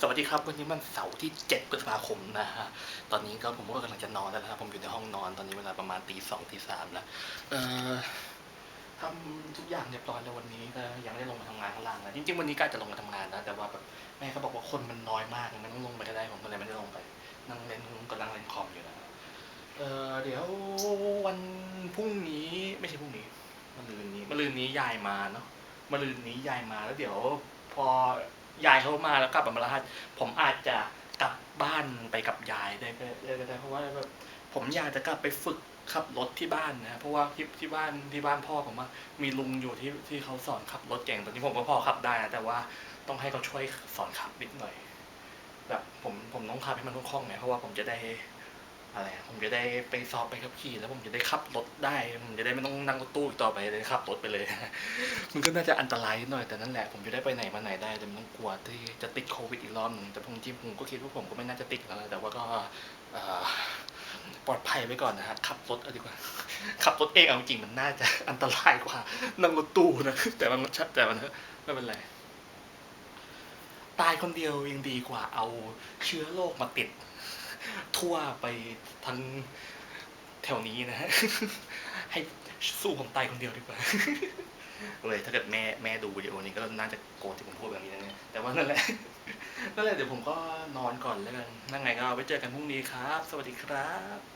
สวัสดีครับ วันนี้มันเสาร์ที่ 7 พฤษภาคมนะฮะ ตอนนี้ก็ผมก็กำลังจะนอนแล้วนะครับ ผมอยู่ในห้องนอนตอนนี้เวลาประมาณตีสองตีสามแล้วทำทุกอย่างเรียบร้อยแล้ววันนี้ก็ยังไม่ได้ลงมาทำงานข้างล่างนะจริงๆวันนี้ก็จะลงมาทำงานนะแต่ว่าแบบแม่เขาบอกว่าคนมันน้อยมากมันต้องลงไปก็ได้ผมก็เลยไม่ได้ลงไป นั่งเล่นกำลังเล่นคอมอยู่นะเออเดี๋ยววันพรุ่งนี้ไม่ใช่พรุ่งนี้มะรืนนี้มะรืนนี้ยายมาเนาะมะรืนนี้ยายมาแล้วเดี๋ยวพอ ยายเขามาแล้วกลับมาแล้วผมอาจจะกลับบ้านไปกับยายได้ก็ได้ได้เพราะว่าแบบผมอยากจะกลับไปฝึกขับรถที่บ้านนะเพราะว่าที่ที่บ้านที่บ้านพ่อผมว่ามีลุงอยู่ที่ที่เขาสอนขับรถเก่งตอนนี้ผมก็พอขับได้นะแต่ว่าต้องให้เขาช่วยสอนขับนิดหน่อย แบบผมผมต้องขับให้มันคล่องๆไงเพราะว่าผมจะได้ อะไรผมจะได้ไปสอบไปขับขี่ แล้วผมจะได้ขับรถได้ผมจะได้ไม่ต้องนั่งรถตู้อีกต่อไปเลยขับรถไปเลย มันก็น่าจะอันตรายนิดหน่อยแต่นั่นแหละผมจะได้ไปไหนมาไหนได้แต่ไม่ต้องกลัวที่จะติดโควิดอีกรอบหนึ่งแต่ผมจริงผมก็คิดว่าผมก็ไม่น่าจะติดแล้วแต่ว่าก็ปลอดภัยไว้ก่อนนะฮะขับรถดีกว่าขับรถเองเอาจริงมันน่าจะอันตรายกว่านั่งรถตู้นะแต่มันแต่มันไม่เป็นไรตายคนเดียวยังดีกว่าเอาเชื้อโรคมาติด ทั่วไปทั้งแถวนี้นะฮะ ให้สู้ผมตายคนเดียวดีกว่า เลยถ้าเกิดแม่แม่ดูวิดีโอนี้ก็น่าจะโกรธที่ผมพูดแบบนี้นะเนี่ยแต่ว่านั่นแหละ นั่นแหละเดี๋ยวผมก็นอนก่อนแล้วกันนั่งไงก็ไว้เจอกันพรุ่งนี้ครับ สวัสดีครับ